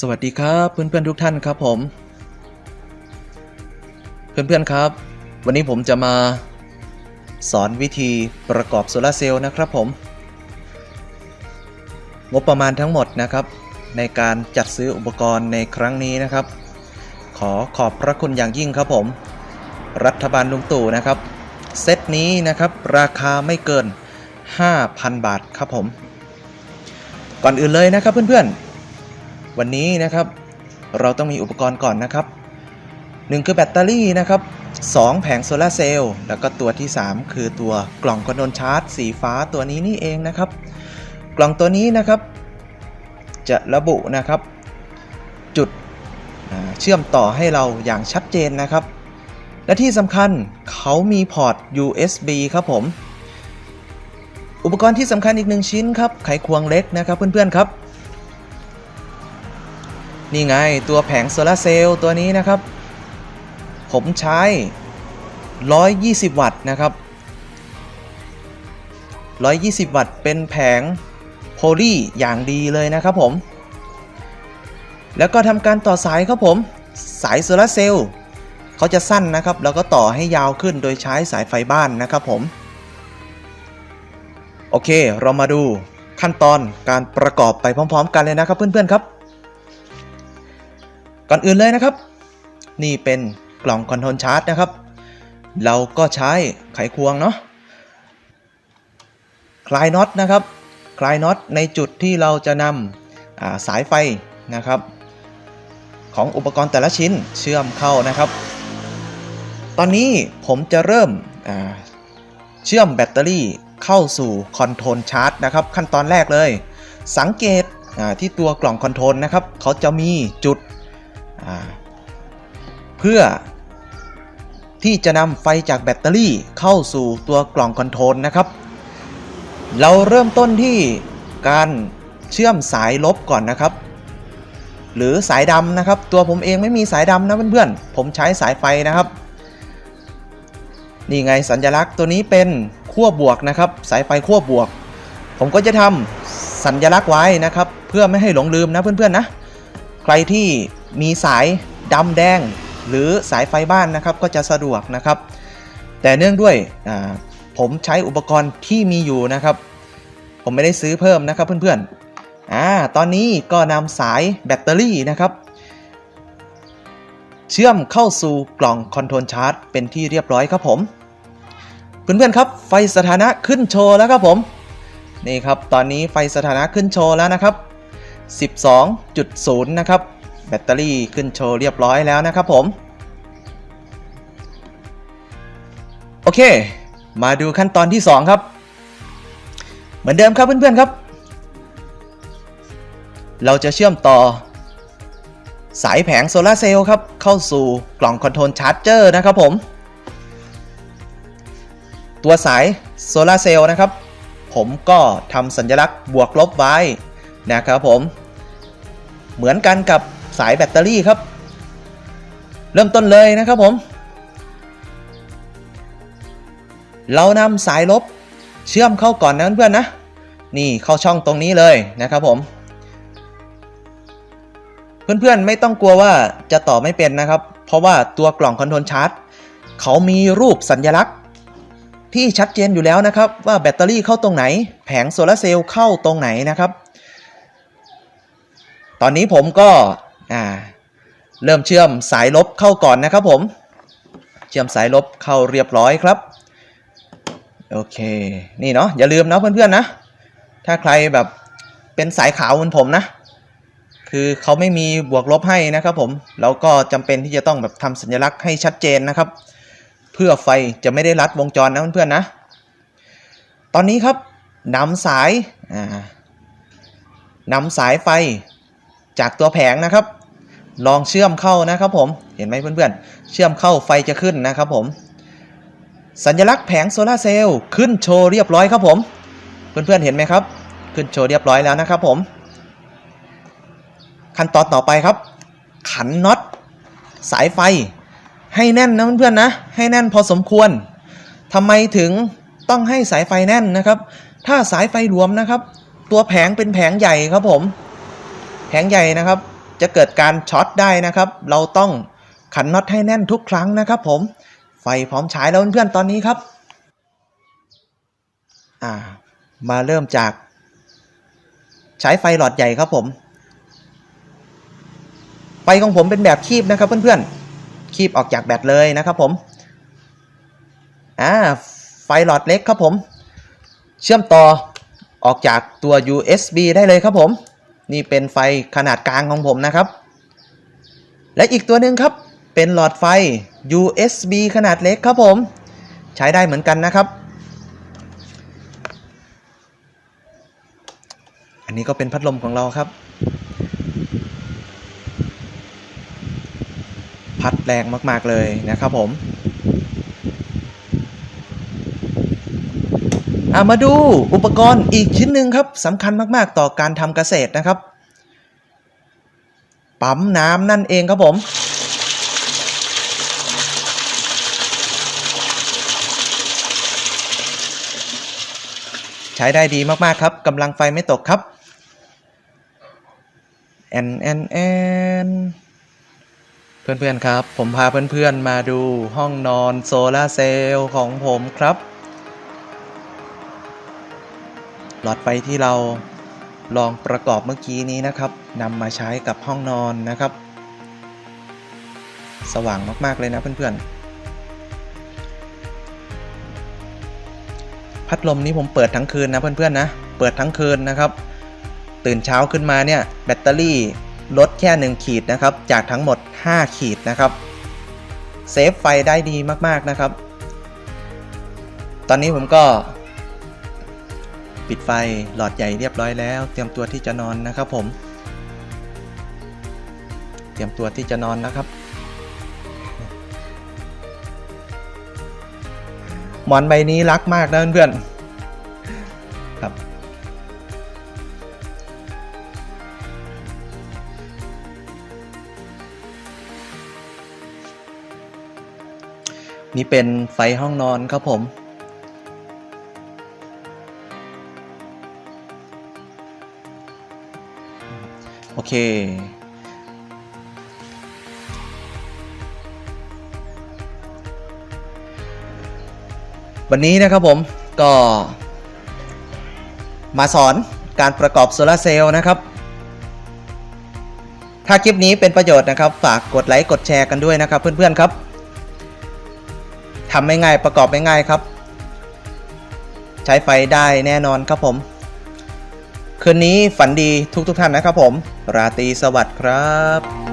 สวัสดีครับเพื่อนๆทุกท่านครับผม เพื่อนๆครับ วันนี้ผมจะมาสอนวิธีประกอบโซลาเซลล์นะครับผม งบประมาณทั้งหมดนะครับ ในการจัดซื้ออุปกรณ์ในครั้งนี้นะครับ ขอขอบพระคุณอย่างยิ่งครับผม รัฐบาลลุงตู่นะครับ เซตนี้นะครับราคาไม่เกิน 5,000 บาทครับผม ก่อนอื่นเลยนะครับเพื่อนๆ วันนี้นะครับ เราต้องมีอุปกรณ์ก่อนนะครับ 1 คือแบตเตอรี่นะครับ 2 แผงโซลาเซลล์แล้วก็ตัวที่ 3 คือตัวกล่องคอนโทรลชาร์จ สีฟ้าตัวนี้นี่เองนะครับ กล่องตัวนี้นะครับ จะระบุนะครับ จุดเชื่อมต่อให้เราอย่างชัดเจนนะครับ และที่สำคัญเขามีพอร์ต USB ครับผมอุปกรณ์ที่สำคัญอีกหนึ่งชิ้นครับ ไขควงเล็กนะครับเพื่อนๆครับ นี่ไงตัวแผงโซลาเซลล์ตัวนี้นะครับ ผมใช้ 120 วัตต์นะครับ 120 วัตต์เป็นแผงโพลีอย่างดีเลยนะครับผม แล้วก็ทำการต่อสายครับผม สายโซลาเซลล์เขาจะสั้นนะครับ แล้วก็ต่อให้ยาวขึ้นโดยใช้สายไฟบ้านนะครับผม โอเค เรามาดูขั้นตอนการประกอบไปพร้อม ๆ กันเลยนะครับเพื่อนๆครับ ก่อนอื่นเลยนะครับ นี่เป็นกล่องคอนโทรลชาร์จนะครับ เราก็ใช้ไขควงเนาะคลายน็อตนะครับ คลายน็อตในจุดที่เราจะนำาสายไฟนะครับ ของอุปกรณ์แต่ละชิ้นเชื่อมเข้านะครับ ตอนนี้ผมจะเริ่มเชื่อมแบตเตอรี่เข้าสู่คอนโทรลชาร์จนะครับ ขั้นตอนแรกเลย สังเกตที่ตัวกล่องคอนโทรลนะครับ เขาจะมีจุด เพื่อที่จะนำไฟจากแบตเตอรี่เข้าสู่ตัวกล่องคอนโทรลนะครับ เราเริ่มต้นที่การเชื่อมสายลบก่อนนะครับ หรือสายดำนะครับ ตัวผมเองไม่มีสายดำนะเพื่อนๆ ผมใช้สายไฟนะครับ นี่ไงสัญลักษณ์ตัวนี้เป็นขั้วบวกนะครับ สายไฟขั้วบวก ผมก็จะทำสัญลักษณ์ไว้นะครับ เพื่อไม่ให้หลงลืมนะเพื่อนๆนะ ใครที่มีสายดำแดง หรือสายไฟบ้านนะครับก็จะสะดวกนะครับ แต่เนื่องด้วยผมใช้อุปกรณ์ที่มีอยู่นะครับ ผมไม่ได้ซื้อเพิ่มนะครับเพื่อนๆอ่าตอนนี้ก็นำสายแบตเตอรี่นะครับ เชื่อมเข้าสู่กล่องคอนโทรลชาร์จเป็นที่เรียบร้อยครับผมเพื่อนๆครับ ไฟสถานะขึ้นโชว์แล้วครับผม นี่ครับ ตอนนี้ไฟสถานะขึ้นโชว์แล้วนะครับ 12.0 นะครับ แบตเตอรี่ขึ้นโชว์เรียบร้อยแล้วนะครับผม โอเค มาดูขั้นตอนที่ 2 ครับ เหมือนเดิมครับเพื่อนๆครับ เราจะเชื่อมต่อ สายแผงโซลาเซลล์ครับ เข้าสู่กล่องคอนโทรลชาร์จเจอร์นะครับผม ตัวสายโซลาเซลล์นะครับ ผมก็ทำสัญลักษณ์บวกลบไว้ นะครับผม เหมือนกันกับสายแบตเตอรี่ครับ เริ่มต้นเลยนะครับผม เรานำสายลบเชื่อมเข้าก่อนนะเพื่อนนะ นี่เข้าช่องตรงนี้เลยนะครับผม เพื่อนๆไม่ต้องกลัวว่าจะต่อไม่เป็นนะครับ เพราะว่าตัวกล่องคอนโทรลชาร์จเขามีรูปสัญลักษณ์ที่ชัดเจนอยู่แล้วนะครับ ว่าแบตเตอรี่เข้าตรงไหน แผงโซลาเซลล์เข้าตรงไหนนะครับ ตอนนี้ผมก็อ่าเริ่มเชื่อมสายลบเข้าก่อนนะครับผม เชื่อมสายลบเข้าเรียบร้อยครับ โอเค นี่เนาะอย่าลืมนะเพื่อนๆนะ ถ้าใครแบบเป็นสายขาวเหมือนผมนะ คือเขาไม่มีบวกลบให้นะครับผมเราก็จำเป็นที่จะต้องแบบทำสัญลักษณ์ให้ชัดเจนนะครับ เพื่อไฟจะไม่ได้ลัดวงจรนะเพื่อนๆนะ ตอนนี้ครับนำสายอ่านำสายไฟ จากตัวแผงนะครับ ลองเชื่อมเข้านะครับผมเห็นไหมเพื่อนๆ เชื่อมเข้าไฟจะขึ้นนะครับผม สัญลักษณ์แผงโซลาเซลล์ขึ้นโชว์เรียบร้อยครับผม เพื่อนๆเห็นไหมครับ ขึ้นโชว์เรียบร้อยแล้วนะครับผม ขั้นตอนต่อไปครับ ขันน็อตสายไฟ ให้แน่นนะเพื่อนๆนะ ให้แน่นพอสมควรทำไมถึงต้องให้สายไฟแน่นนะครับ ถ้าสายไฟหลวมนะครับ ตัวแผงเป็นแผงใหญ่ครับผม แผงใหญ่นะครับจะจะเกิดการช็อตได้นะครับ เราต้องขันน็อตให้แน่นทุกครั้งนะครับ ผมไฟพร้อมฉายแล้วเพื่อนๆตอนนี้ครับอ่ามาเริ่มจาก ใช้ไฟหลอดใหญ่ครับผม ไฟของผมเป็นแบบคีบนะครับ เพื่อนๆคีบออกจากแบตเลยนะครับผมอ่าไฟหลอดเล็กครับผม เชื่อมต่อออกจากตัว USB ได้เลยครับผม นี่เป็นไฟขนาดกลางของผมนะครับ และอีกตัวหนึ่งครับ เป็นหลอดไฟ USB ขนาดเล็กครับผม ใช้ได้เหมือนกันนะครับ อันนี้ก็เป็นพัดลมของเราครับ พัดแรงมาก ๆ เลยนะครับผม อะมาดูอุปกรณ์อีกชิ้นหนึ่งครับสำคัญมากๆ ต่อการทำเกษตรนะครับ ปั๊มน้ำนั่นเองครับผม ใช้ได้ดีมากๆครับกำลังไฟไม่ตกครับแอนแอนแอนเพื่อนๆครับ ผมพาเพื่อนๆมาดูห้องนอนโซลาเซลล์ของผมครับ หลอดไฟที่เราลองประกอบเมื่อกี้นี้นะครับนำมาใช้กับห้องนอนนะครับ สว่างมากๆเลยนะเพื่อนๆ พัดลมนี้ผมเปิดทั้งคืนนะเพื่อนๆนะ เปิดทั้งคืนนะครับ ตื่นเช้าขึ้นมาเนี่ยแบตเตอรี่ลดแค่ 1 ขีดนะครับ จากทั้งหมด 5 ขีดนะครับ เซฟไฟได้ดีมากๆนะครับ ตอนนี้ผมก็ ปิดไฟหลอดใหญ่เรียบร้อยแล้ว เตรียมตัวที่จะนอนนะครับผม เตรียมตัวที่จะนอนนะครับ หมอนใบนี้รักมากนะเพื่อนๆครับนี่เป็นไฟห้องนอนครับผม เค วันนี้นะครับผมก็มาสอนการประกอบโซลาร์เซลล์นะครับ ถ้าคลิปนี้เป็นประโยชน์นะครับ ฝากกดไลค์กดแชร์กันด้วยนะครับ เพื่อนๆครับทำไม่ง่ายประกอบไม่ง่ายครับ ใช้ไฟได้แน่นอนครับผม คืนนี้ฝันดีทุกๆท่านนะครับผม ราตรีสวัสดิ์ครับ